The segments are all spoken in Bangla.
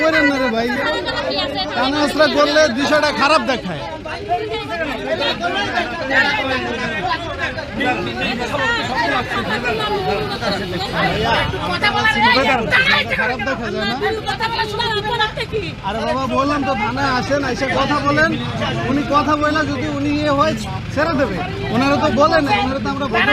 করেন না করলে বিষয়টা খারাপ দেখায়। খারাপ দেখা যায় আরে বাবা, বললাম তো থানায় আসেন, এসে কথা বলেন। উনি কথা বলে যদি উনি ইয়ে হয়, ছেড়ে দেবে। ওনারা তো বলেন ওনারা তো আমরা ভোটে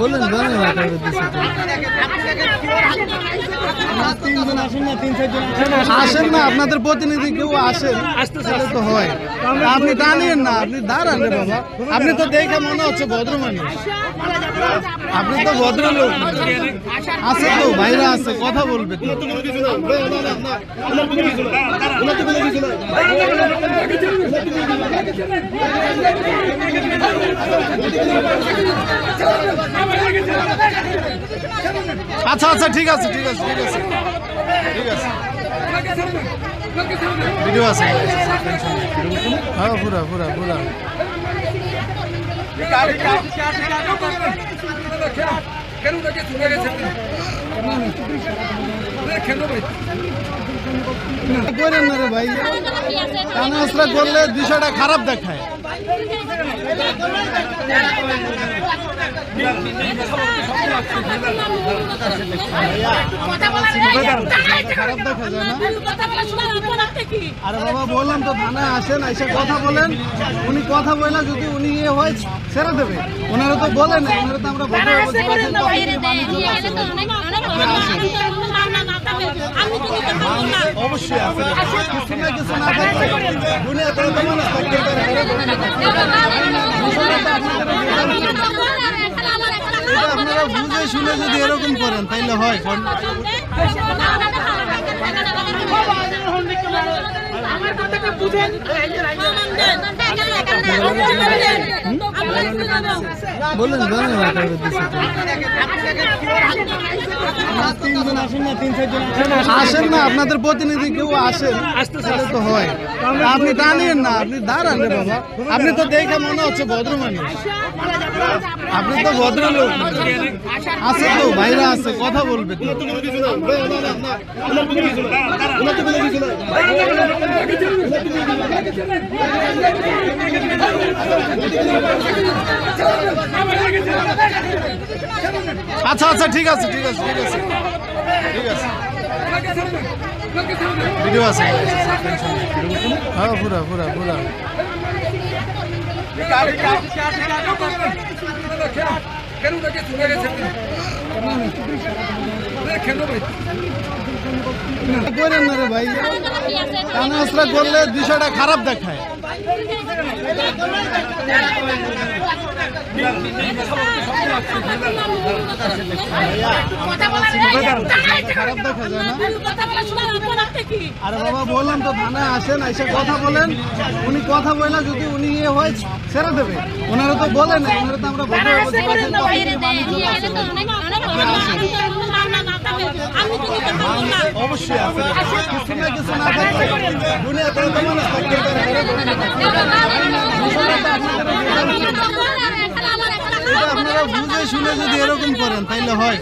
বলেন বলেন আসেন না, আপনাদের প্রতিনিধি কেউ আসেন, তাহলে তো হয়। আপনি দাঁড়িয়েন না, আপনি দাঁড়ান রে বাবা। আপনি তো দেখে মনে হচ্ছে ভদ্র মানুষ। আপনি তো ভদ্র লোক। আছে তো, বাইরে আছে, কথা বলবে আচ্ছা আচ্ছা ঠিক আছে ঠিক আছে ঠিক আছে ঠিক আছে ভিডিও আছে হ্যাঁ পুরা পুরা পুরা ভাই করলে বিষয়টা খারাপ দেখায় আরে বাবা বললাম তো থানায় আসেন এসে কথা বলেন। উনি কথা বলে যদি উনি ইয়ে হয় ছেড়ে দেবে। ওনারা তো বলেন ওনারা তো আমরা অবশ্যই আছে কিছু না কিছু আপনারা বুঝে শুনে যদি এরকম করেন তাইলে হয়। আমার কথাটা বুঝেন। বলেন বলেন না করে দিছি তিনজন আসেন না তিন চারজন আসেন না। আপনাদের প্রতিনিধি কেউ আসেন আসতে তো হয়। আপনি দাঁড়িয়েন না, আপনি দাঁড়ান রে বাবা। আপনি তো দেখে মনে হচ্ছে ভদ্র মানুষ। আপনি তো ভদ্র লোক। আছে তো বাইরে আছে, কথা বলবে আচ্ছা আচ্ছা ঠিক আছে ঠিক আছে ঠিক আছে ঠিক আছে। ভিডিও আছে। হ্যাঁ পুরা পুরা পুরা। ভাই। খারাপ দেখায়। আরে বাবা বললাম তো থানায় আসেন এসে কথা বলেন। উনি কথা বলে যদি উনি ইয়ে হয় ছেড়ে দেবে। ওনারা তো বলেন না ওনারা তো আমরা অবশ্যই আছে কিছু না কিছু না থাকলে দুনিয়াতে মানুষ থাকতে পারে। এটা আপনারা বুঝে শুনে যদি এরকম করেন তাইলে হয়।